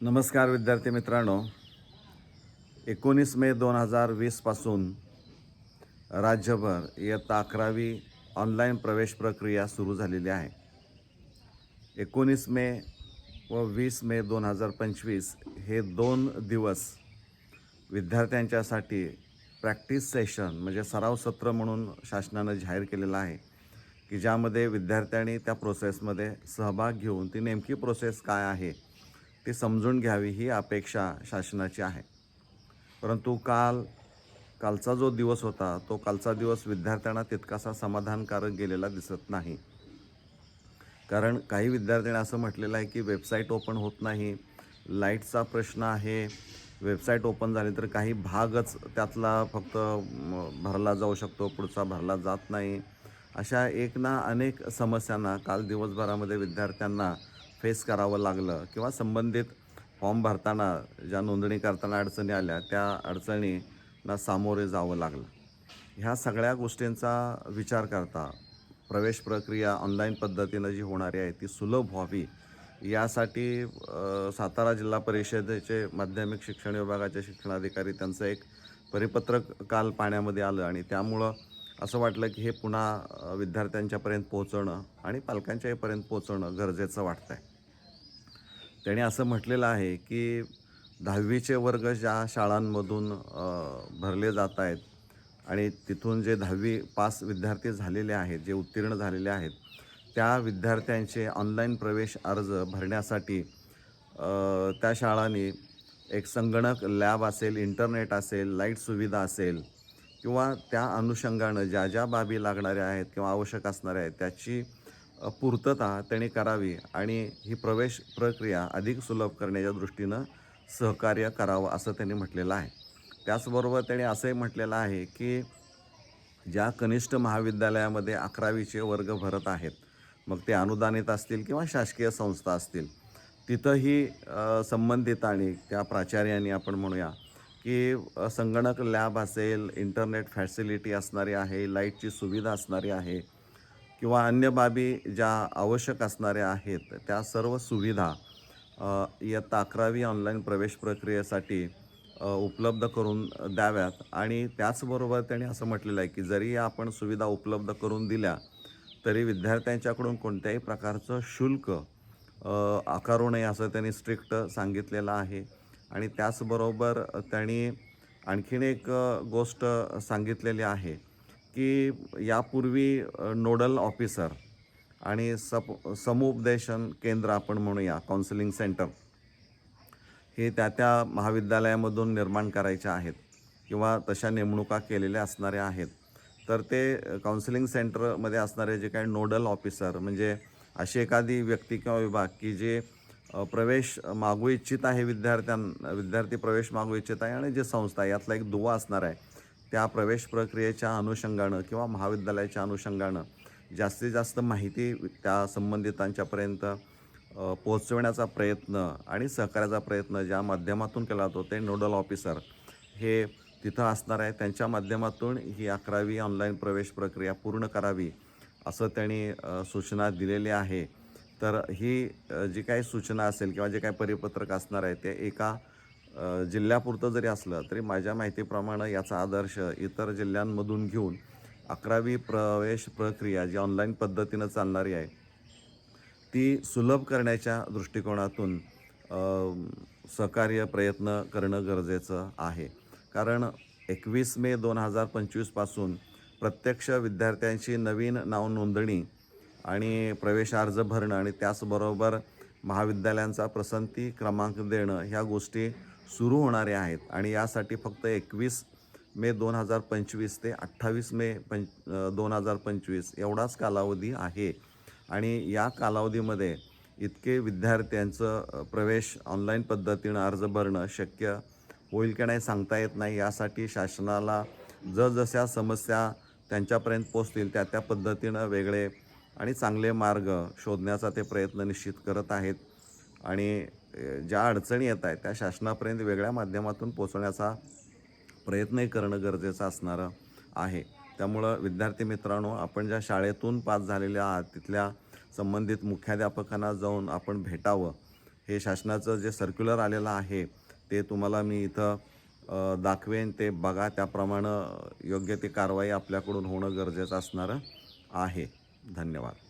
नमस्कार विद्यार्थी मित्रांनो. एकोणीस मे दोन हजार वीसपासून राज्यभर इयत्ता अकरावी ऑनलाईन प्रवेश प्रक्रिया सुरू झालेली आहे. एकोणीस मे व वीस मे दोन हजार पंचवीस हे दोन दिवस विद्यार्थ्यांच्यासाठी प्रॅक्टिस सेशन म्हणजे सराव सत्र म्हणून शासनानं जाहीर केलेलं आहे की ज्यामध्ये विद्यार्थ्यांनी त्या प्रोसेसमध्ये सहभाग घेऊन ती नेमकी प्रोसेस काय आहे ती समजून घ्यावी ही अपेक्षा शासनाची आहे. परंतु काल कालचा जो दिवस होता तो कालचा दिवस विद्यार्थ्यांना तितकासा समाधानकारक गेलेला दिसत नाही. कारण काही विद्यार्थ्यांनी असं म्हटलेलं आहे की वेबसाईट ओपन होत नाही लाईटचा प्रश्न आहे वेबसाईट ओपन झाली तर काही भागच त्यातला फक्त भरला जाऊ शकतो पुढचा भरला जात नाही. अशा एक ना अनेक समस्यांना काल दिवसभरामध्ये विद्यार्थ्यांना फेस करावं लागलं किंवा संबंधित फॉर्म भरताना ज्या नोंदणी करताना अडचणी आल्या त्या अडचणींना सामोरे जावं लागलं. ह्या सगळ्या गोष्टींचा विचार करता प्रवेश प्रक्रिया ऑनलाईन पद्धतीनं जी होणारी आहे ती सुलभ व्हावी यासाठी सातारा जिल्हा परिषदेचे माध्यमिक शिक्षण विभागाचे शिक्षणाधिकारी त्यांचं एक परिपत्रक काल पाण्यामध्ये आलं आणि त्यामुळं असं वाटलं की हे पुन्हा विद्यार्थ्यांच्यापर्यंत पोहोचणं आणि पालकांच्याहीपर्यंत पोहोचणं गरजेचं वाटतं आहे त्याने असं म्हटलेलं आहे की दहावीचे वर्ग ज्या शाळांमधून भरले जात आहेत आणि तिथून जे दहावी पास विद्यार्थी झालेले आहेत जे उत्तीर्ण झालेले आहेत त्या विद्यार्थ्यांचे ऑनलाईन प्रवेश अर्ज भरण्यासाठी त्या शाळांनी एक संगणक लॅब असेल इंटरनेट असेल लाइट सुविधा असेल किंवा त्या अनुषंगानं ज्या ज्या बाबी लागणाऱ्या आहेत किंवा आवश्यक असणाऱ्या आहेत त्याची पूर्तता त्याने करावी आणि ही प्रवेश प्रक्रिया अधिक सुलभ करण्याच्या दृष्टीनं सहकार्य करावं असं त्यांनी म्हटलेलं आहे. त्याचबरोबर त्यांनी असंही म्हटलेलं आहे की ज्या कनिष्ठ महाविद्यालयामध्ये अकरावीचे वर्ग भरत आहेत मग ते अनुदानित असतील किंवा शासकीय संस्था असतील तिथंही संबंधितांनी संबंधित आणि त्या प्राचार्यांनी आपण म्हणूया की संगणक लॅब असेल इंटरनेट फॅसिलिटी असणारी आहे लाईटची सुविधा असणारी आहे किंवा अन्य बाबी ज्या आवश्यक असणाऱ्या आहेत त्या सर्व सुविधा इयत्ता अकरावी ऑनलाईन प्रवेश प्रक्रियेसाठी उपलब्ध करून द्याव्यात. आणि त्याचबरोबर त्यांनी असं म्हटलेलं आहे की जरी या आपण सुविधा उपलब्ध करून दिल्या तरी विद्यार्थ्यांच्याकडून कोणत्याही प्रकारचं शुल्क आकारू नये असं त्यांनी स्ट्रिक्ट सांगितलेलं आहे. आणि त्याचबरोबर त्यांनी आणखीन एक गोष्ट सांगितलेली आहे की यापूर्वी नोडल ऑफिसर आणि सप समुपदेशन केंद्र आपण म्हणूया काउन्सिलिंग सेंटर हे त्या त्या महाविद्यालयामधून निर्माण करायच्या आहेत किंवा तशा नेमणुका केलेल्या असणाऱ्या आहेत. तर ते काउन्सिलिंग सेंटरमध्ये असणारे जे काही नोडल ऑफिसर म्हणजे अशी एखादी व्यक्ती किंवा विभाग की जे प्रवेश मागू इच्छित आहे विद्यार्थ्यां विद्यार्थी प्रवेश मागू इच्छित आहे आणि जे संस्था आहे, यातला एक दुवा असणार आहे. त्या प्रवेश प्रक्रियेच्या अनुषंगानं किंवा महाविद्यालयाच्या अनुषंगानं जास्तीत जास्त माहिती त्या संबंधितांच्यापर्यंत पोहोचविण्याचा पोहोचवण्याचा प्रयत्न आणि सहकार्याचा प्रयत्न ज्या माध्यमातून केला जातो ते नोडल ऑफिसर हे तिथं असणार आहे त्यांच्या माध्यमातून ही अकरावी ऑनलाईन प्रवेश प्रक्रिया पूर्ण करावी असं त्यांनी सूचना दिलेली आहे. तर ही जी काही सूचना असेल किंवा जे काही परिपत्रक असणार आहे ते एका जिल्ह्यापुरतं जरी असलं तरी माझ्या माहितीप्रमाणे याचा आदर्श इतर जिल्ह्यांमधून घेऊन अकरावी प्रवेश प्रक्रिया जी ऑनलाईन पद्धतीनं चालणारी आहे ती सुलभ करण्याच्या दृष्टिकोनातून सहकार्य प्रयत्न करणं गरजेचं आहे. कारण एकवीस मे दोन हजार पंचवीसपासून प्रत्यक्ष विद्यार्थ्यांची नवीन नाव नोंदणी आणि प्रवेश अर्ज भरणं आणि त्याचबरोबर महाविद्यालयांचा प्रसंती क्रमांक देणं ह्या गोष्टी सुरू होणारे आहेत आणि यासाठी फक्त एकवीस मे दोन हजार पंचवीस ते अठ्ठावीस मे पंच दोन हजार पंचवीस एवढाच कालावधी आहे. आणि या कालावधीमध्ये इतके विद्यार्थ्यांचं प्रवेश ऑनलाईन पद्धतीनं अर्ज भरणं शक्य होईल की नाही सांगता येत नाही. यासाठी शासनाला जसजशा समस्या त्यांच्यापर्यंत पोचतील त्या त्या पद्धतीनं वेगळे आणि चांगले मार्ग शोधण्याचा ते प्रयत्न निश्चित करत आहेत. आणि ज्या अडचणी येत आहेत त्या शासनापर्यंत वेगळ्या माध्यमातून पोचवण्याचा प्रयत्नही करणं गरजेचं असणारं आहे. त्यामुळं विद्यार्थी मित्रांनो आपण ज्या शाळेतून पास झालेल्या आहात तिथल्या संबंधित मुख्याध्यापकांना जाऊन आपण भेटावं. हे शासनाचं जे सर्क्युलर आलेलं आहे ते तुम्हाला मी इथं दाखवेन. ते बघा त्याप्रमाणे योग्य ती कारवाई आपल्याकडून होणं गरजेचं असणारं आहे. धन्यवाद.